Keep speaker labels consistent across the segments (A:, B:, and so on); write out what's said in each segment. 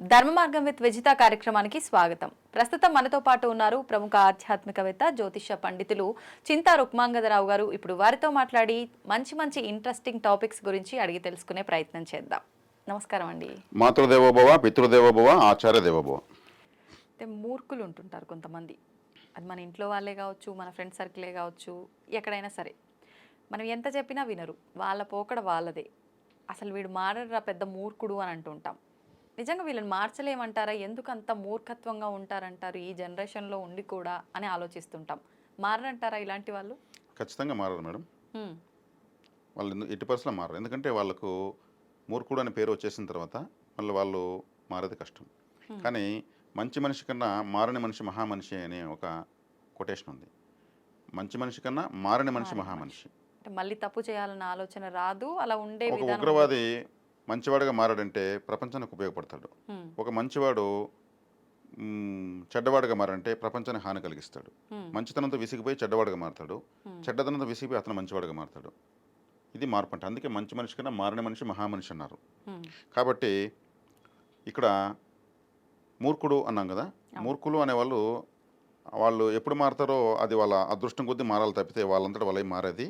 A: Dharma Margam with Vijitha కార్యక్రమానికి స్వాగతం. ప్రస్తుతం మనతో పాటు ఉన్నారు ప్రముఖ ఆధ్యాత్మికవేత్త జ్యోతిష పండితులు చింతా రుక్మాంగదరావు గారు. ఇప్పుడు వారితో మాట్లాడి మంచి మంచి ఇంట్రెస్టింగ్ టాపిక్స్ గురించి అడిగి తెలుసుకునే ప్రయత్నం చేద్దాం. నమస్కారం అండి.
B: మాతృదేవోభవ పితృదేవోభవ ఆచార్య దేవోభవ.
A: అంటే మూర్ఖులు ఉంటుంటారు కొంతమంది. అది మన ఇంట్లో వాళ్ళే కావచ్చు మన ఫ్రెండ్ సర్కిలే కావచ్చు ఎక్కడైనా సరే. మనం ఎంత చెప్పినా వినరు. వాళ్ళ పోకడ వాళ్ళదే. అసలు వీడు మారరా పెద్ద మూర్ఖుడు అని అంటుంటాం. నిజంగా వీళ్ళని మార్చలేమంటారా? ఎందుకు అంత మూర్ఖత్వంగా ఉంటారంటారు ఈ జనరేషన్లో ఉండి కూడా అని ఆలోచిస్తుంటాం. మారరంటారా ఇలాంటి వాళ్ళు?
B: ఖచ్చితంగా మారరు మేడం. వాళ్ళు ఎట్టి పరిస్థితుల్లో మారరు. ఎందుకంటే వాళ్ళకు మూర్ఖుడు అనే పేరు వచ్చేసిన తర్వాత మళ్ళీ వాళ్ళు మారేది కష్టం. కానీ మంచి మనిషి కన్నా మారని మనిషి మహామనిషి అనే ఒక కొటేషన్ ఉంది. మంచి మనిషి కన్నా మారని మనిషి మహామనిషి.
A: అంటే మళ్ళీ తప్పు చేయాలన్న ఆలోచన రాదు. అలా ఉండే
B: ఉగ్రవాది మంచివాడిగా మారాడంటే ప్రపంచానికి ఉపయోగపడతాడు. ఒక మంచివాడు చెడ్డవాడిగా మారంటే ప్రపంచానికి హాని కలిగిస్తాడు. మంచితనంతో విసిగిపోయి చెడ్డవాడిగా మారతాడు. చెడ్డతనంతో విసిగిపోయి అతను మంచివాడిగా మారతాడు ఇది మార్పు అంటే అందుకే మంచి మనిషి కన్నా మారిన మనిషి మహామనిషి అన్నారు. కాబట్టి ఇక్కడ మూర్ఖుడు అన్నాం కదా మూర్ఖులు అనేవాళ్ళు వాళ్ళు ఎప్పుడు మారతారో అది వాళ్ళ అదృష్టం కొద్దీ మారాలి తప్పితే వాళ్ళంతటా వాళ్ళే మారేది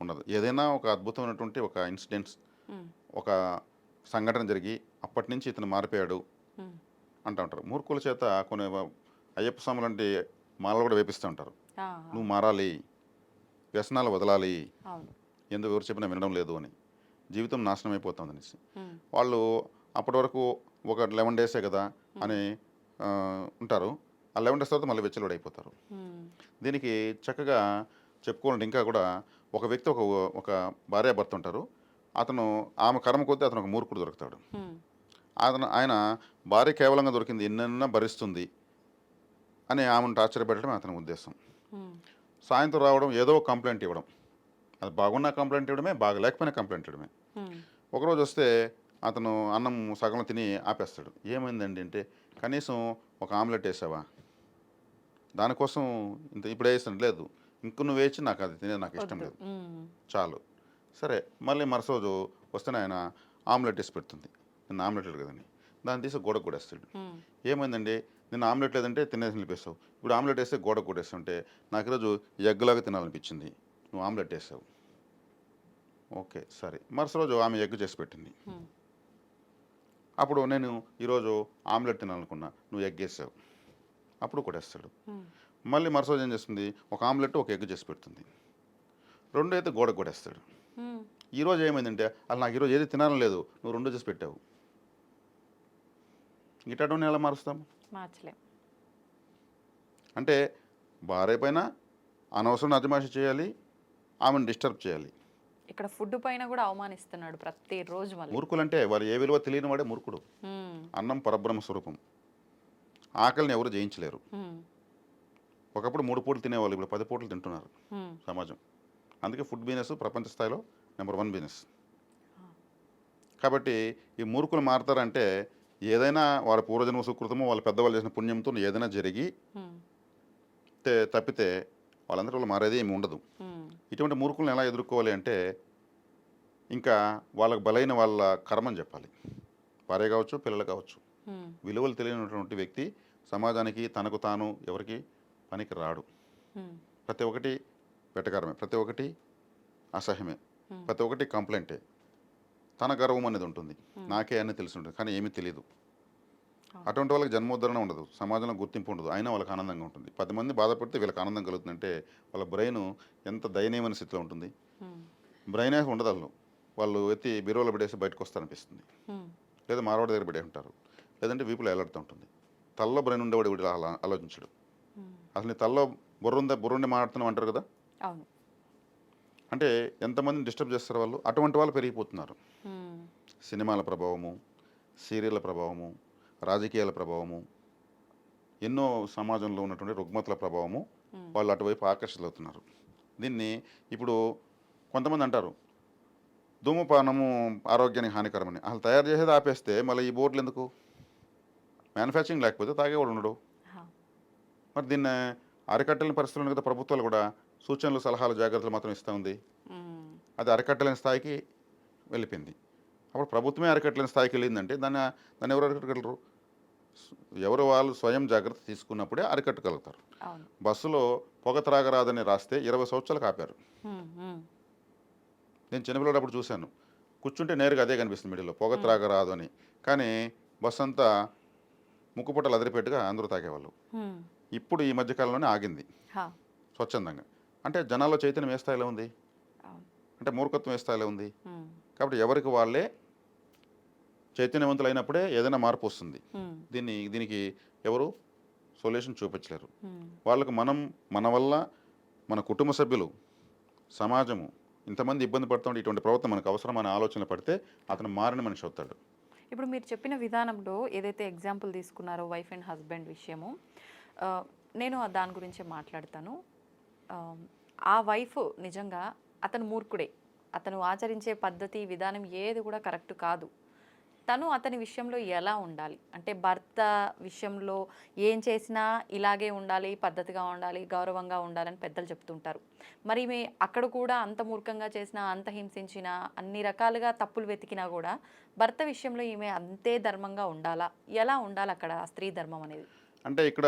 B: ఉండదు ఏదైనా ఒక అద్భుతమైనటువంటి ఒక ఇన్సిడెంట్స్. ఒక సంఘటన జరిగి అప్పటి నుంచి ఇతను మారిపోయాడు. అంటూ ఉంటారు. మూర్ఖుల చేత కొన్ని అయ్యప్ప స్వామి లాంటి మాలలు కూడా వేపిస్తూ ఉంటారు. నువ్వు మారాలి వ్యసనాలు వదలాలి ఎందుకు ఎవరు చెప్పినా వినడం లేదు అని. జీవితం నాశనం అయిపోతుంది అనేసి. వాళ్ళు అప్పటి వరకు ఒక లెవెన్ డేసే కదా అని ఉంటారు. ఆ లెవెన్ డేస్ తర్వాత మళ్ళీ వెచ్చలుడు అయిపోతారు. దీనికి చక్కగా చెప్పుకోవాలంటే ఇంకా కూడా ఒక వ్యక్తి ఒక ఒక భార్యాభర్త ఉంటారు. అతను ఆమె కర్మ కొద్దీ అతను ఒక మూర్ఖుడు దొరుకుతాడు. అతను ఆయన భార్య కేవలంగా దొరికింది ఎన్నెన్న భరిస్తుంది అని ఆమెను ఆశ్చర్యపెట్టడం అతని ఉద్దేశం. సాయంత్రం రావడం ఏదో ఒక కంప్లైంట్ ఇవ్వడం. అది బాగున్నా కంప్లైంట్ ఇవ్వడమే బాగా లేకపోయినా కంప్లైంట్ ఇవ్వడమే. ఒకరోజు వస్తే అతను అన్నం సగం తిని ఆపేస్తాడు. ఏమైందండి అంటే కనీసం ఒక ఆమ్లెట్ వేసావా? దానికోసం ఇంత ఇప్పుడు వేసాను లేదు. ఇంక నువ్వు వేచి నాకు అది తినే నాకు ఇష్టం లేదు. చాలు. సరే మళ్ళీ మరుస రోజు వస్తేనే ఆయన ఆమ్లెట్ వేసి పెడుతుంది. నిన్న ఆమ్లెట్ లేదు కదండి. దాన్ని తీసి గోడకు కొడేస్తాడు. ఏమైందండి? నిన్న ఆమ్లెట్ లేదంటే తినేసి నిలిపేస్తావు. ఇప్పుడు ఆమ్లెట్ వేస్తే గోడ కొట్టేస్తుంటే నాకు ఈరోజు ఎగ్గులాగా తినాలనిపించింది. నువ్వు ఆమ్లెట్ వేసావు. ఓకే సరే. మరుసటి రోజు ఆమె ఎగ్ చేసి పెట్టింది. అప్పుడు నేను ఈరోజు ఆమ్లెట్ తినాలనుకున్నా. నువ్వు ఎగ్ వేసావు. అప్పుడు
A: హ్మ్.
B: మళ్ళీ మరుసటి రోజు ఏం చేస్తుంది? ఒక ఆమ్లెట్ ఒక ఎగ్ చేసి పెడుతుంది. రెండు అయితే గోడ
A: హ్మ్.
B: ఈరోజు ఏమైందంటే అసలు నాకు ఈరోజు ఏది తినాలని లేదు నువ్వు రెండు చేసి పెట్టావు. ఇటటువంటి ఎలా మారుస్తాం?
A: మార్చలేం.
B: అంటే భార్య పైన అనవసరం అజమాషి చేయాలి ఆమెను డిస్టర్బ్ చేయాలి.
A: ఇక్కడ ఫుడ్ పైన కూడా అవమానిస్తున్నాడు ప్రతిరోజు
B: మూర్ఖులు అంటే వారు ఏ విలువ తెలియని వాడే మూర్ఖుడు. అన్నం పరబ్రహ్మ స్వరూపం. ఆకలిని ఎవరు జయించలేరు. ఒకప్పుడు మూడు పూటలు తినేవాళ్ళు ఇప్పుడు పది పూటలు తింటున్నారు. సమాజం. అందుకే ఫుడ్ బిజినెస్ ప్రపంచ స్థాయిలో నెంబర్ వన్ బిజినెస్ కాబట్టి ఈ మూర్ఖులు మారతారంటే ఏదైనా వారి పూర్వజన్మ సుకృతమో వాళ్ళ పెద్దవాళ్ళు చేసిన పుణ్యంతో ఏదైనా జరిగి తప్పితే వాళ్ళందరూ వాళ్ళు మారేది ఏమి ఉండదు. ఇటువంటి మూర్ఖులను ఎలా ఎదుర్కోవాలి అంటే ఇంకా వాళ్ళకు బలైన వాళ్ళ కర్మని చెప్పాలి భార్య కావచ్చు పిల్లలు కావచ్చు. విలువలు తెలియనటువంటి వ్యక్తి సమాజానికి తనకు తాను ఎవరికి పనికి రాడు. ప్రతి ఒక్కటి వెటకారమే ప్రతి ఒక్కటి అసహ్యమే. ప్రతి ఒక్కటి కంప్లైంటే. తన గర్వం అనేది ఉంటుంది. నాకే అని తెలిసి ఉంటుంది. కానీ ఏమీ తెలియదు అటువంటి వాళ్ళకి జన్మోద్ధరణ ఉండదు. సమాజంలో గుర్తింపు ఉండదు. అయినా వాళ్ళకి ఆనందంగా ఉంటుంది. పది మంది బాధపడితే వీళ్ళకి ఆనందం కలుగుతుందంటే వాళ్ళ బ్రెయిన్ ఎంత దయనీయమైన స్థితిలో ఉంటుంది. బ్రెయిన్ అయితే ఉండదు వాళ్ళు వాళ్ళు ఎత్తి బీరువాలో పడేసి బయటకు వస్తారనిపిస్తుంది. లేదా మారవాడి దగ్గర పడే ఉంటారు. లేదంటే వీపులో ఎలాడుతూ ఉంటుంది. తల్లో బ్రెయిన్ ఉండేవాడు వీడు అలా ఆలోచించడు. అసలు నీ తల్లో బుర్ర ఉందా? బుర్ర ఉండి మాట్లాడుతున్నాం అంటారు కదా?
A: అవును.
B: అంటే ఎంతమందిని డిస్టర్బ్ చేస్తారు వాళ్ళు? అటువంటి వాళ్ళు పెరిగిపోతున్నారు. సినిమాల ప్రభావము సీరియళ్ళ ప్రభావము రాజకీయాల ప్రభావము ఎన్నో సమాజంలో ఉన్నటువంటి రుగ్మతల ప్రభావము. వాళ్ళు అటువైపు ఆకర్షితులవుతున్నారు. దీన్ని ఇప్పుడు కొంతమంది అంటారు ధూమపానము ఆరోగ్యానికి హానికరమని. అసలు తయారు చేసేది ఆపేస్తే మళ్ళీ ఈ బోర్డులు ఎందుకు? మ్యానుఫ్యాక్చరింగ్ లేకపోతే తాగేవాడు ఉండడు. మరి దీన్ని అరికట్టలేని పరిస్థితుల్లో కదా ప్రభుత్వాలు కూడా. సూచనలు సలహాలు జాగ్రత్తలు మాత్రం ఇస్తూ ఉంది. అది అరికట్టలేని స్థాయికి వెళ్ళిపోయింది. అప్పుడు ప్రభుత్వమే అరికట్టలేని స్థాయికి వెళ్ళిందంటే దాన్ని దాన్ని ఎవరు అరికట్టగలరు? ఎవరు వాళ్ళు స్వయం జాగ్రత్త తీసుకున్నప్పుడే అరికట్టగలుగుతారు. బస్సులో పొగ త్రాగరాదని రాస్తే ఇరవై ఆపారు
A: మ్మ్. మ్మ్.
B: నేను చిన్నపిల్లడప్పుడు చూశాను. కూర్చుంటే నేరుగా అదే కనిపిస్తుంది మిడిల్లో పొగ త్రాగరాదు అని కానీ బస్సు అంతా ముక్కుపుట్టలు అదిరిపెట్టుగా అందరూ తాగేవాళ్ళు. ఇప్పుడు ఈ మధ్యకాలంలోనే ఆగింది. స్వచ్ఛందంగా. అంటే జనాల్లో చైతన్యం ఏ స్థాయిలో ఉంది? అంటే మూర్ఖత్వం ఏ స్థాయిలో ఉంది. కాబట్టి ఎవరికి వాళ్ళే చైతన్యవంతులు అయినప్పుడే ఏదైనా మార్పు వస్తుంది. దీన్ని దీనికి ఎవరు సొల్యూషన్ చూపించలేరు. వాళ్ళకు మనం మన వల్ల మన కుటుంబ సభ్యులు సమాజము ఇంతమంది ఇబ్బంది పడుతుంటే ఇటువంటి ప్రవర్తన మనకు అవసరమైన ఆలోచన పడితే అతను మారిన మనిషి అవుతాడు.
A: ఇప్పుడు మీరు చెప్పిన విధానంలో ఏదైతే ఎగ్జాంపుల్ తీసుకున్నారో వైఫ్ అండ్ హస్బెండ్ విషయము నేను దాని గురించే మాట్లాడతాను. ఆ, వైఫ్ నిజంగా అతను మూర్ఖుడే. అతను ఆచరించే పద్ధతి విధానం ఏది కూడా కరెక్ట్ కాదు. తను అతని విషయంలో ఎలా ఉండాలి? అంటే భర్త విషయంలో ఏం చేసినా ఇలాగే ఉండాలి పద్ధతిగా ఉండాలి గౌరవంగా ఉండాలని పెద్దలు చెప్తుంటారు. మరి మీ అక్కడ కూడా అంత మూర్ఖంగా చేసినా అంత హింసించినా అన్ని రకాలుగా తప్పులు వెతికినా కూడా భర్త విషయంలో ఈమె అంతే ధర్మంగా ఉండాలా? ఎలా ఉండాలి అక్కడ స్త్రీ ధర్మం అనేది?
B: అంటే ఇక్కడ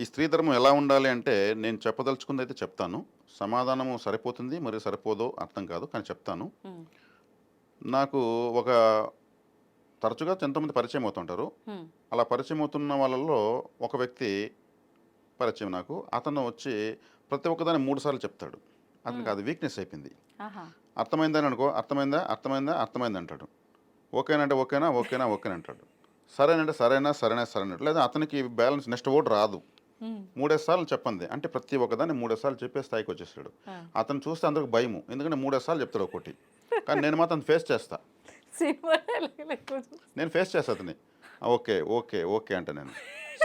B: ఈ స్త్రీ ధర్మం ఎలా ఉండాలి అంటే నేను చెప్పదలుచుకుంది అయితే చెప్తాను. సమాధానము సరిపోతుంది మరి సరిపోదో అర్థం కాదు కానీ చెప్తాను. నాకు ఒక తరచుగా ఎంతోమంది పరిచయం అవుతుంటారు. అలా పరిచయం అవుతున్న వాళ్ళల్లో ఒక వ్యక్తి పరిచయం నాకు. అతను వచ్చి ప్రతి ఒక్కదాన్ని మూడు సార్లు చెప్తాడు. అతనికి అది వీక్నెస్ అయిపోయింది. అర్థమైందని అనుకో అర్థమైందా అర్థమైందా అర్థమైంది అంటాడు. ఓకేనంటే ఓకేనా ఓకేనా ఓకేనా అంటాడు సరేనంటే సరేనా సరేనా సరేనా లేదా అతనికి బ్యాలెన్స్ నెక్స్ట్ ఓటు రాదు. మూడేసి సార్లు చెప్పండి అంటే ప్రతి ఒక్కదాన్ని మూడేసి సార్లు చెప్పే స్థాయికి వచ్చేసాడు. అతను చూస్తే అందరికి భయము. ఎందుకంటే మూడేసి సార్లు చెప్తాడు ఒకటి. కానీ నేను మాత్రం ఫేస్ చేస్తా. నేను ఫేస్ చేస్తా అతని ఓకే ఓకే ఓకే అంట నేను.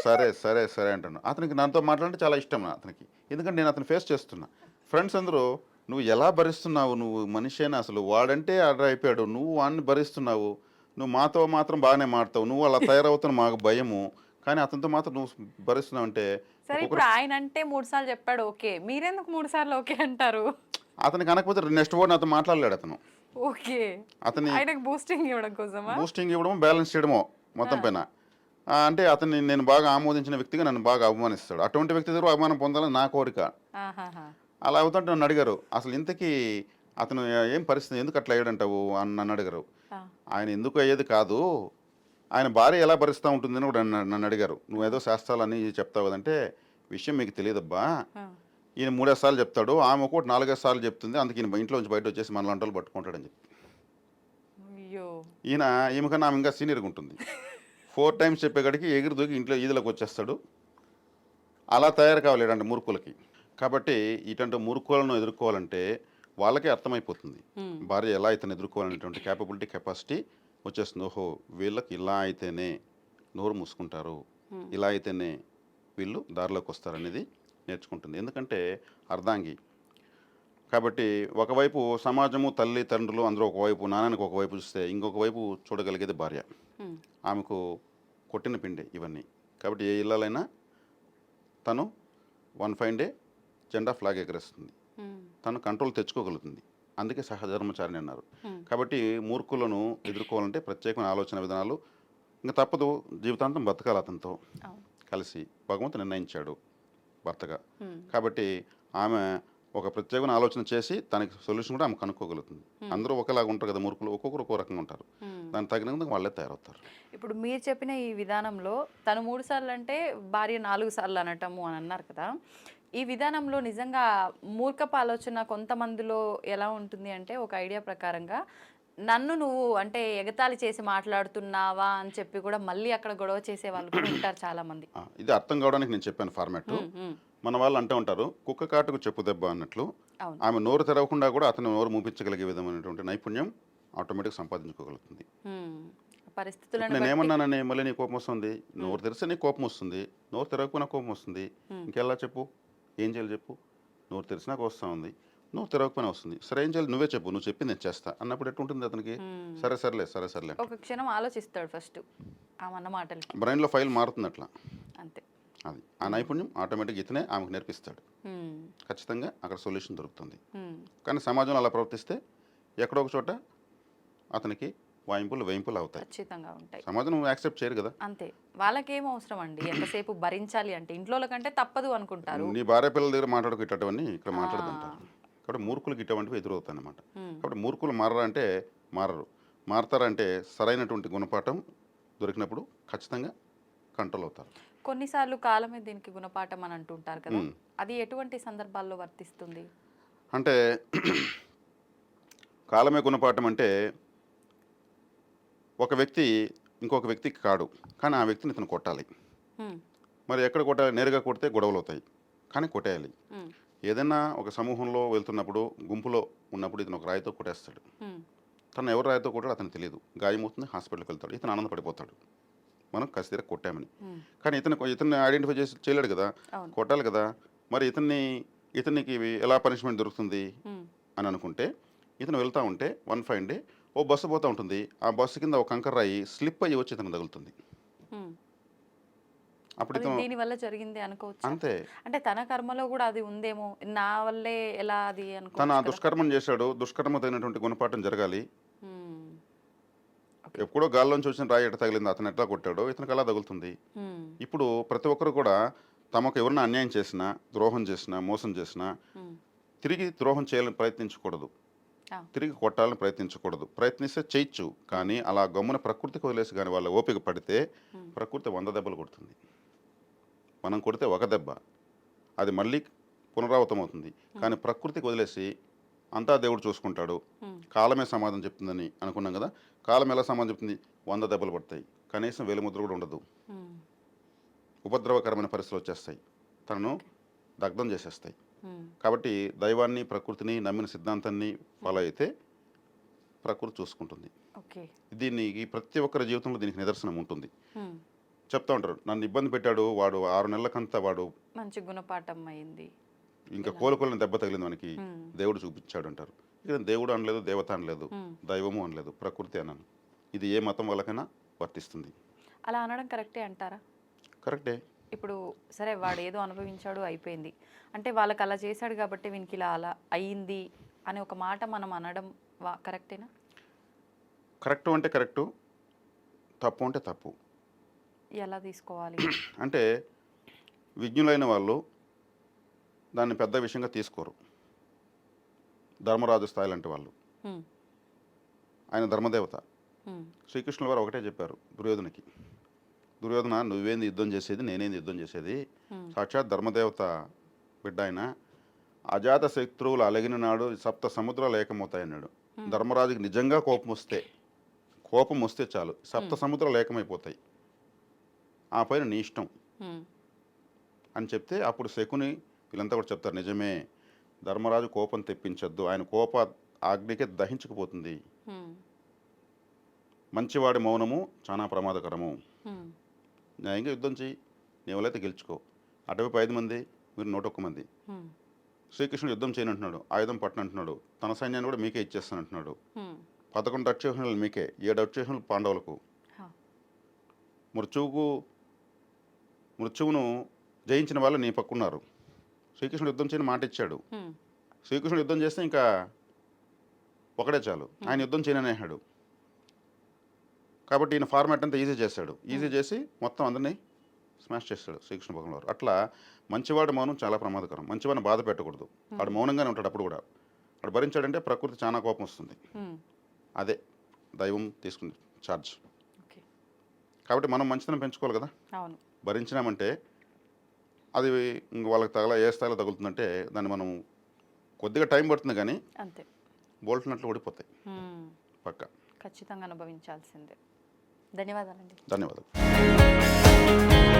B: సరే సరే సరే అంటాను. అతనికి నాతో మాట్లాడితే చాలా ఇష్టం నా అతనికి. ఎందుకంటే నేను అతను ఫేస్ చేస్తున్నా. ఫ్రెండ్స్ అందరూ నువ్వు ఎలా భరిస్తున్నావు? నువ్వు మనిషేనా అసలు? వాడంటే ఆర్డర్ అయిపోయాడు. నువ్వు వాడిని భరిస్తున్నావు. నువ్వు మాతో మాత్రం బాగానే మాడతావు. నువ్వు అలా తయారవుతున్న మాకు భయము. కానీ అతనితో మాత్రం నువ్వు భరిస్తున్నావు అంటే
A: సరే ఇప్పుడు ఆయన అంటే మూడు సార్లు చెప్పాడు ఓకే. మీరెందుకు మూడు సార్లు ఓకే అంటారు?
B: అతనికి అనకపోతే నెక్స్ట్ వర్డ్ నాతో మాట్లాడలేడు అతను.
A: ఓకే.
B: అతని
A: ఆయనకు బూస్టింగ్ ఇవ్వడం కోసమా?
B: బూస్టింగ్ ఇవ్వడం బ్యాలెన్స్ చేయడమో మొత్తం పైన. అంటే అతన్ని నేను బాగా ఆమోదించిన వ్యక్తిగా నన్ను బాగా అవమానిస్తాడు అటువంటి వ్యక్తి దగ్గర అవమానం పొందాలని నా కోరిక. అలా అవుతుంటే నన్ను అడిగారు అసలు ఇంతకీ అతను ఏం పరిస్థితి ఎందుకు అట్లా అయ్యాడంటావు? అని నన్ను అడిగారు. ఆయన ఎందుకు అయ్యేది కాదు ఆయన భార్య ఎలా భరిస్తూ ఉంటుందని కూడా నన్ను అడిగారు. నువ్వు ఏదో శాస్త్రాలని చెప్తావు కదంటే విషయం మీకు తెలియదబ్బా. ఈయన మూడేసి సార్లు చెప్తాడు ఆమె ఒకటి నాలుగైదు సార్లు చెప్తుంది అందుకే ఈయన ఇంట్లో నుంచి బయట వచ్చేసి మన లాంటి వాళ్ళు పట్టుకుంటాడని చెప్పి. ఈయన ఈమె కన్నా ఆమె ఇంకా సీనియర్గా ఉంటుంది. ఫోర్ టైమ్స్ చెప్పేకాడికి ఎగిరి దూకి ఇంట్లో ఈదులకు వచ్చేస్తాడు. అలా తయారు కావాలి ఇలాంటి మురుకులకి. కాబట్టి ఇటువంటి మురుకులను ఎదుర్కోవాలంటే వాళ్ళకే అర్థమైపోతుంది. భార్య ఎలా అయితే ఎదుర్కోవాలనేటువంటి క్యాపబిలిటీ కెపాసిటీ వచ్చేస్తుంది ఓహో వీళ్ళకి ఇలా అయితేనే నోరు మూసుకుంటారు. ఇలా అయితేనే వీళ్ళు దారిలోకి వస్తారనేది నేర్చుకుంటుంది. ఎందుకంటే అర్ధాంగి. కాబట్టి ఒకవైపు సమాజము తల్లి తండ్రులు అందరూ ఒకవైపు నాన్ననికి ఒకవైపు చూస్తే ఇంకొక వైపు చూడగలిగేది భార్య. ఆమెకు కొట్టిన పిండే ఇవన్నీ. కాబట్టి ఏ ఇళ్ళలైనా తను వన్ ఫైన్ డే జెండా ఫ్లాగ్ ఎగరేస్తుంది. తను కంట్రోల్ తెచ్చుకోగలుగుతుంది. అందుకే సహధర్మచారిని అన్నారు. కాబట్టి మూర్ఖులను ఎదుర్కోవాలంటే ప్రత్యేకమైన ఆలోచన విధానాలు ఇంకా తప్పదు. జీవితాంతం బతకాలి అతనితో. కలిసి భగవంతుడు నిర్ణయించాడు భర్తగా. కాబట్టి ఆమె ఒక ప్రత్యేకమైన ఆలోచన చేసి తనకి సొల్యూషన్ కూడా ఆమె కనుక్కోగలుగుతుంది అందరూ ఒకలాగా ఉంటారు కదా మూర్ఖులు ఒక్కొక్కరు ఒక్కో రకంగా ఉంటారు. దానికి తగినందుకు వాళ్ళే తయారవుతారు.
A: ఇప్పుడు మీరు చెప్పిన ఈ విధానంలో తను మూడు సార్లు అంటే భార్య నాలుగు సార్లు అనటము అని అన్నారు కదా. ఈ విధానంలో నిజంగా మూర్ఖపు ఆలోచన కొంతమందిలో ఎలా ఉంటుంది అంటే ఒక ఐడియా ప్రకారంగా నన్ను నువ్వు అంటే ఎగతాళి చేసి మాట్లాడుతున్నావా అని చెప్పి కూడా మళ్ళీ అక్కడ గొడవ చేసే వాళ్ళు కూడా ఉంటారు చాలా మంది
B: ఇది అర్థం కావడానికి నేను చెప్పాను ఫార్మాట్. మన వాళ్ళు అంటూ ఉంటారు కుక్క కాటుకు చెప్పు దెబ్బ అన్నట్లు ఆమె నోరు తెరవకుండా కూడా అతను నోరు మూపించగలిగే విధమైనటువంటి నైపుణ్యం ఆటోమేటిక్ సంపాదించుకోగలుగుతుంది.
A: ఉమ్, పరిస్థితులను
B: నేను ఏమన్నానని మళ్ళీ నీ కోపం వస్తుంది? నోరు తెరిస్తే నీ కోపం వస్తుంది. నోరు తెరవకుండా కోపం వస్తుంది. ఇంకెలా చెప్పు? ఏం చేయాలి చెప్పు. నోరు తెరిచినా వస్తూ ఉంది. నువ్వు తిరగకపోయినా వస్తుంది. సరే ఏం చేయాలి నువ్వే చెప్పు. నువ్వు చెప్పింది నేను చేస్తా. అన్నప్పుడు ఎట్టుంటుంది అతనికి. సరే సర్లే సరే సర్లే
A: ఒక క్షణం ఆలోచిస్తాడు ఫస్ట్ మాటలకి.
B: బ్రెయిన్లో ఫైల్ మారుతుంది అట్లా.
A: అంతే.
B: అది. ఆ నైపుణ్యం ఆటోమేటిక్ ఇతనే ఆమెకు నేర్పిస్తాడు. ఖచ్చితంగా అక్కడ సొల్యూషన్ దొరుకుతుంది. కానీ సమాజంలో అలా ప్రవర్తిస్తే ఎక్కడో ఒక చోట అతనికి వాయింపులు వేయింపులు అవుతాయి.
A: ఖచ్చితంగా ఉంటాయి.
B: సమాజం యాక్సెప్ట్ చేయరు కదా.
A: అంతే. వాళ్ళకేం అవసరం అండి? ఎంతసేపు భరించాలి అంటే? ఇంట్లో కంటే తప్పదు అనుకుంటారు.
B: నీ భార్య పిల్లల దగ్గర మాట్లాడుకు ఇట్టవన్నీ ఇక్కడ మాట్లాడదంటారు. కాబట్టి మూర్ఖులకి ఇటువంటివి ఎదురవుతాయి అన్నమాట. కాబట్టి మూర్ఖులు మారరా అంటే మారరు. మారతారంటే సరైనటువంటి గుణపాఠం దొరికినప్పుడు ఖచ్చితంగా కంట్రోల్ అవుతారు.
A: కొన్నిసార్లు కాలమే దీనికి గుణపాఠం అని అంటుంటారు కదా. అది ఎటువంటి సందర్భాల్లో వర్తిస్తుంది?
B: అంటే కాలమే గుణపాఠం అంటే ఒక వ్యక్తి ఇంకొక వ్యక్తికి కాడు కానీ ఆ వ్యక్తిని ఇతను కొట్టాలి. మరి ఎక్కడ కొట్టాలి? నేరుగా కొడితే గొడవలు అవుతాయి కానీ కొట్టేయాలి. ఏదైనా ఒక సమూహంలో వెళ్తున్నప్పుడు గుంపులో ఉన్నప్పుడు ఇతను ఒక రాయితో కొట్టేస్తాడు. తను ఎవరు రాయితో కొట్టాడో అతను తెలియదు గాయమవుతుంది హాస్పిటల్కి వెళ్తాడు. ఇతను ఆనందపడిపోతాడు. మనం కసిదీర కొట్టామని. కానీ ఇతను ఇతన్ని ఐడెంటిఫై చేసి చేయలేడు కదా? కొట్టాలి కదా? మరి ఇతన్ని ఇతనికి ఎలా పనిష్మెంట్ దొరుకుతుంది. అని అనుకుంటే ఇతను వెళ్తూ ఉంటే వన్ ఫైవ్ డే ఓ బస్సు పోతూ ఉంటుంది ఆ బస్సు కింద ఒక కంకర రాయి స్లిప్ అయ్యి వచ్చి ఇతను తగులుతుంది. అప్పుడు
A: దీని వల్ల జరిగింది అనుకోవచ్చు
B: అంతే
A: అంటే తన కర్మలో కూడా అది ఉందేమో నా వల్లే ఎలా అది
B: తను? దుష్కర్మం చేశాడు దుష్కర్మ తగినటువంటి గుణపాఠం జరగాలి. ఎప్పుడో గాల్లోంచి వచ్చిన రాయి ఎట్ట తగిలింది అతను ఎట్లా కొట్టాడో ఇతనికి అలా తగులుతుంది. ఇప్పుడు ప్రతి ఒక్కరు కూడా తమకు ఎవరిని అన్యాయం చేసినా ద్రోహం చేసినా మోసం చేసినా. తిరిగి ద్రోహం చేయాలని ప్రయత్నించకూడదు. తిరిగి కొట్టాలని ప్రయత్నించకూడదు. ప్రయత్నిస్తే చేయొచ్చు కానీ అలా గమ్మున ప్రకృతికి వదిలేసి కానీ వాళ్ళ ఓపిక పడితే. ప్రకృతి వంద దెబ్బలు కొడుతుంది. మనం కొడితే ఒక దెబ్బ అది మళ్ళీ పునరావృతం అవుతుంది. కానీ ప్రకృతికి వదిలేసి అంతా దేవుడు చూసుకుంటాడు. కాలమే సమాధానం చెప్తుందని అనుకున్నాం కదా కాలం ఎలా సమాధానం చెప్తుంది? వంద దెబ్బలు పడతాయి కనీసం వేలిముద్ర కూడా ఉండదు. ఉపద్రవకరమైన పరిస్థితులు వచ్చేస్తాయి. తనను దగ్ధం చేసేస్తాయి. కాబట్టి దైవాన్ని ప్రకృతిని నమ్మిన సిద్ధాంతాన్ని ఫాలో అయితే ప్రకృతి చూసుకుంటుంది.
A: ఓకే.
B: దీన్ని ఈ ప్రతి ఒక్కరి జీవితంలో దీనికి నిదర్శనం ఉంటుంది. చెప్తా ఉంటారు నన్ను ఇబ్బంది పెట్టాడు వాడు ఆరు నెలలకంతా వాడు
A: మంచి గుణపాఠం అయింది.
B: ఇంకా కోలుకోలేని దెబ్బ తగిలింది మనకి. దేవుడు చూపించాడు అంటారు. ఇక్కడ దేవుడు అనలేదు దేవత అనలేదు. దైవము అనలేదు ప్రకృతి అన్నాను ఇది ఏ మతం వాళ్ళకైనా వర్తిస్తుంది.
A: అలా అనడం కరెక్టే అంటారా?
B: కరెక్టే.
A: ఇప్పుడు సరే వాడు ఏదో అనుభవించాడు అయిపోయింది. అంటే వాళ్ళకి అలా చేశాడు కాబట్టి వీనికి ఇలా అలా అయ్యింది అనే ఒక మాట మనం అనడం వా- కరెక్టేనా?
B: కరెక్టు అంటే కరెక్టు తప్పు అంటే తప్పు.
A: ఎలా తీసుకోవాలి?
B: అంటే విజ్ఞులైన వాళ్ళు దాన్ని పెద్ద విషయంగా తీసుకోరు. ధర్మరాజు స్థాయి లాంటి వాళ్ళు. ఆయన ధర్మదేవత. శ్రీకృష్ణుల వారు ఒకటే చెప్పారు దుర్యోధనకి. దుర్యోధన నువ్వేంది యుద్ధం చేసేది నేనేంది యుద్ధం చేసేది. సాక్షాత్ ధర్మదేవత బిడ్డ ఆయన అజాత శత్రువులు అలగిన నాడు సప్త సముద్రాలు ఏకమవుతాయన్నాడు. ధర్మరాజుకి నిజంగా కోపం వస్తే కోపం వస్తే చాలు. సప్త సముద్రాలు ఏకమైపోతాయి. ఆ పైన నీ ఇష్టం. అని చెప్తే అప్పుడు శకుని వీళ్ళంతా కూడా చెప్తారు నిజమే ధర్మరాజు కోపం తెప్పించొద్దు. ఆయన కోప ఆజ్ఞకే దహించుకుపోతుంది. మంచివాడి మౌనము చాలా ప్రమాదకరము. న్యాయంగా యుద్ధం చెయ్యి. నీవలైతే గెలుచుకో. అటువైపు ఐదు మంది మీరు నూట ఒక్క మంది. శ్రీకృష్ణుడు యుద్ధం చేయనంటున్నాడు ఆయుధం పట్టనంటున్నాడు తన సైన్యాన్ని కూడా మీకే ఇచ్చేస్తానంటున్నాడు. పదకొండు అక్షోహిణులు మీకే ఏడు అక్షోహిణులు పాండవులకు. మృత్యువుకు మృత్యువును జయించిన వాళ్ళు నీ పక్కున్నారు శ్రీకృష్ణుడు యుద్ధం చేయని మాట ఇచ్చాడు. శ్రీకృష్ణుడు యుద్ధం చేస్తే ఇంకా ఒకడే చాలు. ఆయన యుద్ధం చేయననేహాడు కాబట్టి ఈయన ఫార్మాట్ అంతా ఈజీ చేశాడు. ఈజీ చేసి మొత్తం అందరినీ స్మాష్ చేస్తాడు శ్రీకృష్ణ భగవాన్ వారు అట్లా మంచివాడి మౌనం చాలా ప్రమాదకరం. మంచివాడిని బాధ పెట్టకూడదు. వాడు మౌనంగానే ఉంటాడు అప్పుడు కూడా. వాడు భరించాడంటే ప్రకృతి చాలా కోపం వస్తుంది.
A: మ్మ్.
B: అదే దైవం తీసుకుంది ఛార్జ్
A: ఓకే
B: కాబట్టి మనం మంచితనం పెంచుకోవాలి కదా.
A: అవును.
B: భరించినామంటే అది ఇంక వాళ్ళకి తగల ఏ స్థాయిలో తగులుతుందంటే దాన్ని మనం కొద్దిగా టైం పడుతుంది కానీ
A: అంతే.
B: బోల్ట్నట్లు ఓడిపోతాయి. పక్క.
A: ఖచ్చితంగా అనుభవించాల్సిందే. ధన్యవాదాలండి.
B: ధన్యవాదాలు.